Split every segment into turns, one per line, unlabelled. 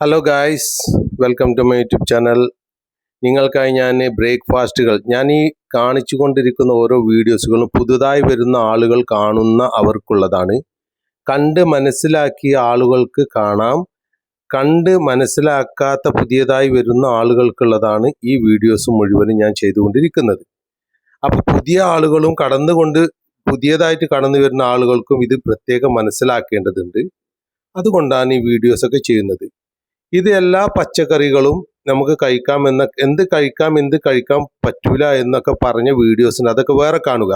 Hello guys welcome to my YouTube channel നിങ്ങൾക്കായി ഞാൻ ബ്രേക്ക്ഫാസ്റ്റുകൾ ഞാൻ ഈ കാണിച്ചു കൊണ്ടിരിക്കുന്ന ഓരോ വീഡിയോസുകളും പുതുതായി വരുന്ന ആളുകൾ കാണുന്ന അവർക്കുള്ളതാണ്. കണ്ട് മനസ്സിലാക്കിയ ആളുകൾക്ക് കാണാം. കണ്ട് മനസ്സിലാക്കാത്ത പുതിയതായി വരുന്ന ആളുകൾക്കുള്ളതാണ് ഈ വീഡിയോസ് മുഴുവനും ഞാൻ ചെയ്തുകൊണ്ടിരിക്കുന്നത്. അപ്പോൾ പുതിയ ആളുകളും കടന്നുകൊണ്ട് പുതിയതായിട്ട് കടന്നു വരുന്ന ആളുകൾക്കും ഇത് പ്രത്യേകം മനസ്സിലാക്കേണ്ടതുണ്ട്. അതുകൊണ്ടാണ് ഈ വീഡിയോസൊക്കെ ചെയ്യുന്നത്. ഇത് എല്ലാ പച്ചക്കറികളും നമുക്ക് കഴിക്കാം എന്ന എന്ത് കഴിക്കാം എന്ത് കഴിക്കാൻ പറ്റൂല എന്നൊക്കെ പറഞ്ഞ വീഡിയോസിന് അതൊക്കെ വേറെ കാണുക.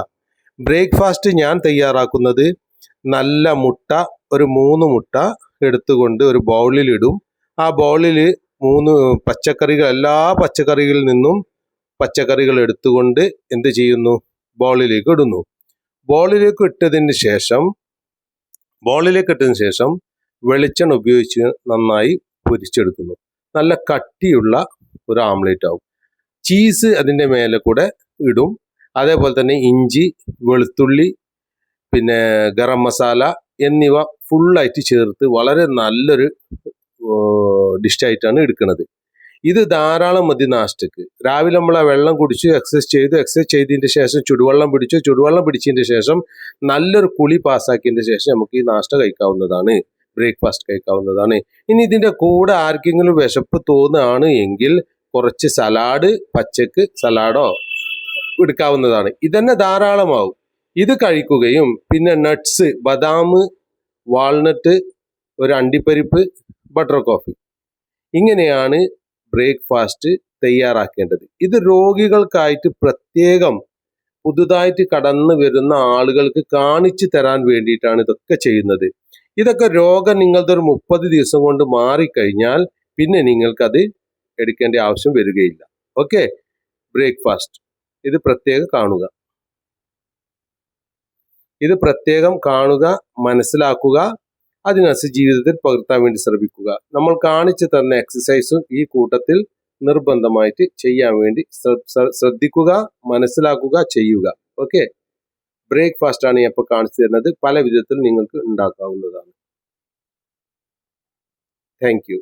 ബ്രേക്ക്ഫാസ്റ്റ് ഞാൻ തയ്യാറാക്കുന്നത് നല്ല മുട്ട ഒരു മൂന്ന് മുട്ട എടുത്തുകൊണ്ട് ഒരു ബൗളിലിടും ആ ബൗളിൽ മൂന്ന് പച്ചക്കറികൾ എല്ലാ പച്ചക്കറികളിൽ നിന്നും പച്ചക്കറികൾ എടുത്തുകൊണ്ട് എന്ത് ചെയ്യുന്നു? ബോളിലേക്ക് ഇടുന്നു. ബോളിലേക്ക് ഇട്ടതിന് ശേഷം ബോളിലേക്ക് ഇട്ടതിന് ശേഷം വെളിച്ചെണ്ണ ഉപയോഗിച്ച് നന്നായി പൊരിച്ചെടുക്കുന്നു. നല്ല കട്ടിയുള്ള ഒരു ആംലേറ്റ് ആവും. ചീസ് അതിന്റെ മേലെ കൂടെ ഇടും. അതേപോലെ തന്നെ ഇഞ്ചി വെളുത്തുള്ളി പിന്നെ ഗരം മസാല എന്നിവ ഫുള്ളായിട്ട് ചേർത്ത് വളരെ നല്ലൊരു ഡിഷായിട്ടാണ് എടുക്കുന്നത് ഇത് ധാരാളം മതി നാഷ്ടക്ക് രാവിലെ നമ്മൾ ആ വെള്ളം കുടിച്ചു എക്സസൈസ് ചെയ്തു എക്സസൈസ് ചെയ്തതിന്റെ ശേഷം ചുടുവെള്ളം പിടിച്ചു ചുടുവെള്ളം പിടിച്ചതിന്റെ ശേഷം നല്ലൊരു കുളി പാസ്സാക്കിയതിന്റെ ശേഷം നമുക്ക് ഈ നാഷ്ട കഴിക്കാവുന്നതാണ്. ബ്രേക്ക്ഫാസ്റ്റ് കഴിക്കാവുന്നതാണ്. ഇനി ഇതിന്റെ കൂടെ ആർക്കെങ്കിലും വിശപ്പ് തോന്നുകയാണ് എങ്കിൽ കുറച്ച് സലാഡ് പച്ചക്ക് സലാഡോ എടുക്കാവുന്നതാണ്. ഇതന്നെ ധാരാളമാവും. ഇത് കഴിക്കുകയും പിന്നെ നട്ട്സ് ബദാം വാൾനട്ട് ഒരു അണ്ടിപ്പരിപ്പ് ബട്ടർ കോഫി. ഇങ്ങനെയാണ് ബ്രേക്ക്ഫാസ്റ്റ് തയ്യാറാക്കേണ്ടത്. ഇത് രോഗികൾക്കായിട്ട് പ്രത്യേകം പുതുതായിട്ട് കടന്നു വരുന്ന ആളുകൾക്ക് കാണിച്ചു തരാൻ വേണ്ടിയിട്ടാണ് ഇതൊക്കെ ചെയ്യുന്നത്. ഇതൊക്കെ രോഗം നിങ്ങളുടെ ഒരു മുപ്പത് ദിവസം കൊണ്ട് മാറിക്കഴിഞ്ഞാൽ പിന്നെ നിങ്ങൾക്കത് എടുക്കേണ്ട ആവശ്യം വരികയില്ല. ഓക്കെ ബ്രേക്ക്ഫാസ്റ്റ് ഇത് പ്രത്യേകം കാണുക. ഇത് പ്രത്യേകം കാണുക മനസ്സിലാക്കുക അതിനനുസരിച്ച് ജീവിതത്തിൽ പകർത്താൻ വേണ്ടി ശ്രമിക്കുക. നമ്മൾ കാണിച്ചു തന്ന എക്സസൈസും ഈ കൂട്ടത്തിൽ നിർബന്ധമായിട്ട് ചെയ്യാൻ വേണ്ടി ശ്രദ്ധിക്കുക മനസ്സിലാക്കുക ചെയ്യുക. ഓക്കെ ബ്രേക്ക്ഫാസ്റ്റ് ആണ് ഞാൻ ഇപ്പോൾ കാണിച്ചു തരുന്നത്. പല വിധത്തിൽ നിങ്ങൾക്ക് ഉണ്ടാക്കാവുന്നതാണ്. താങ്ക്